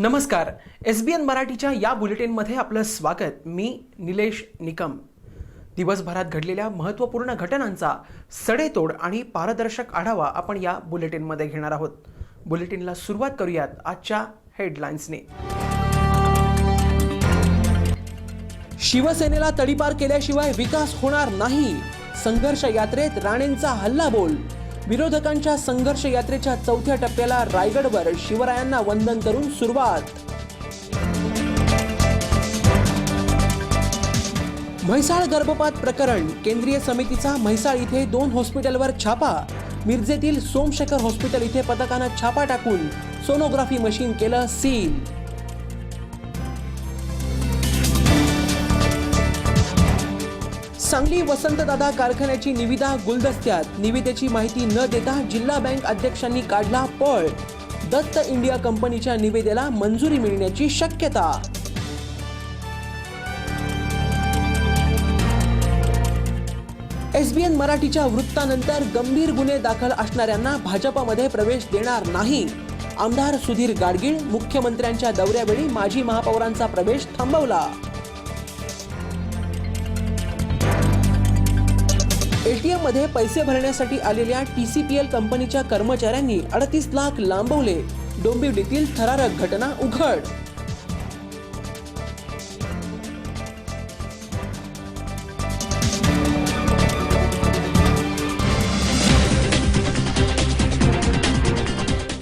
नमस्कार. एस बी एन मराठीच्या या बुलेटिनमध्ये आपलं स्वागत. मी निलेश निकम. दिवसभरात घडलेल्या महत्त्वपूर्ण घटनांचा सडेतोड आणि पारदर्शक आढावा आपण या बुलेटिनमध्ये घेणार आहोत. बुलेटिनला सुरुवात करूयात आजच्या हेडलाईन्सने शिवसेनेला तडीपार केल्याशिवाय विकास होणार नाही. संघर्ष यात्रेत राणेंचा हल्लाबोल विरोधकांच्या संघर्ष यात्रेच्या चौथ्या टप्प्याला रायगडवर शिवरायांना वंदन करून सुरुवात. म्हैसाळ गर्भपात प्रकरण केंद्रीय समितीचा म्हैसाळ इथे दोन हॉस्पिटलवर छापा. मिरजेतील सोमशेखर हॉस्पिटल इथे पथकानं छापा टाकून सोनोग्राफी मशीन केलं सील. सांगली वसंतदादा कारखान्याची निविदा गुलदस्त्यात. निविदेची माहिती न देता जिल्हा बँक अध्यक्षांनी काढला पळ. दत्त इंडिया कंपनीच्या निविदेला मंजुरी मिळण्याची शक्यता. एसबीएन मराठीच्या वृत्तानंतर गंभीर गुन्हे दाखल असणाऱ्यांना भाजपमध्ये प्रवेश देणार नाही. आमदार सुधीर गाडगीळ मुख्यमंत्र्यांच्या दौऱ्यावेळी माजी महापौरांचा प्रवेश थांबवला. एटीएममध्ये पैसे भरण्यासाठी आलेल्या टी सी पी एल कंपनीच्या कर्मचाऱ्यांनी अडतीस लाख लांबवले. डोंबिवलीतील थरारक घटना उघड